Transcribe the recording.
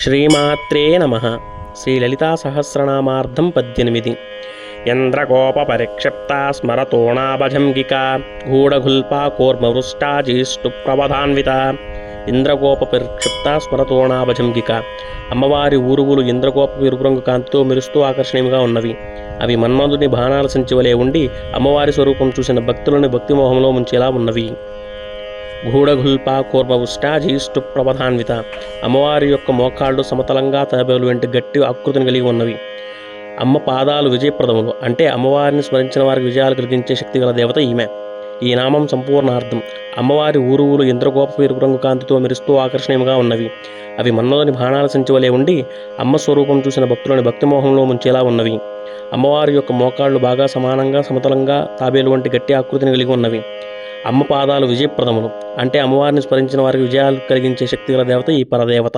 శ్రీమాత్రే నమ. శ్రీ లలితా సహస్రనామార్థం పద్దెనిమిది. యంద్రకోపరిక్షిప్త స్మరతోణాభజంగిక గూఢగుల్పా కూర్మవృష్టా జీష్టు ప్రవధాన్విత ఇంద్రగోప పరిక్షిప్త స్మరతోణాభజంగిక. అమ్మవారి ఊరువులు ఇంద్రగోప విరుపురంగు కాంతితో మెరుస్తూ ఆకర్షణీయంగా ఉన్నవి. అవి మన్మధుని బాణాల సంచి వలె ఉండి అమ్మవారి స్వరూపం చూసిన భక్తులను భక్తిమోహంలో ముంచేలా ఉన్నవి. గూఢగుల్ప కూర్మవుష్ట జీష్టు ప్రవధాన్విత. అమ్మవారి యొక్క మోకాళ్ళు సమతలంగా తాబేలు వంటి గట్టి ఆకృతిని కలిగి ఉన్నవి. అమ్మ పాదాలు విజయప్రదములు. అంటే అమ్మవారిని స్మరించిన వారికి విజయాలు కలిగించే శక్తి గల దేవత ఈమె. ఈ నామం సంపూర్ణార్థం. అమ్మవారి ఊరువులు ఇంద్రగోప ఎరుపు రంగు కాంతితో మెరుస్తూ ఆకర్షణీయంగా ఉన్నవి. అవి మన్మధుని బాణాల సంచివలే ఉండి అమ్మ స్వరూపం చూసిన భక్తులని భక్తిమోహంలో ముంచేలా ఉన్నవి. అమ్మవారి యొక్క మోకాళ్ళు బాగా సమానంగా సమతలంగా తాబేలు వంటి గట్టి ఆకృతిని కలిగి ఉన్నవి. అమ్మ పాదాలు విజయప్రదములు. అంటే అమ్మవారిని స్మరించిన వారికి విజయాలు కలిగించే శక్తిగల దేవత ఈ పరదేవత.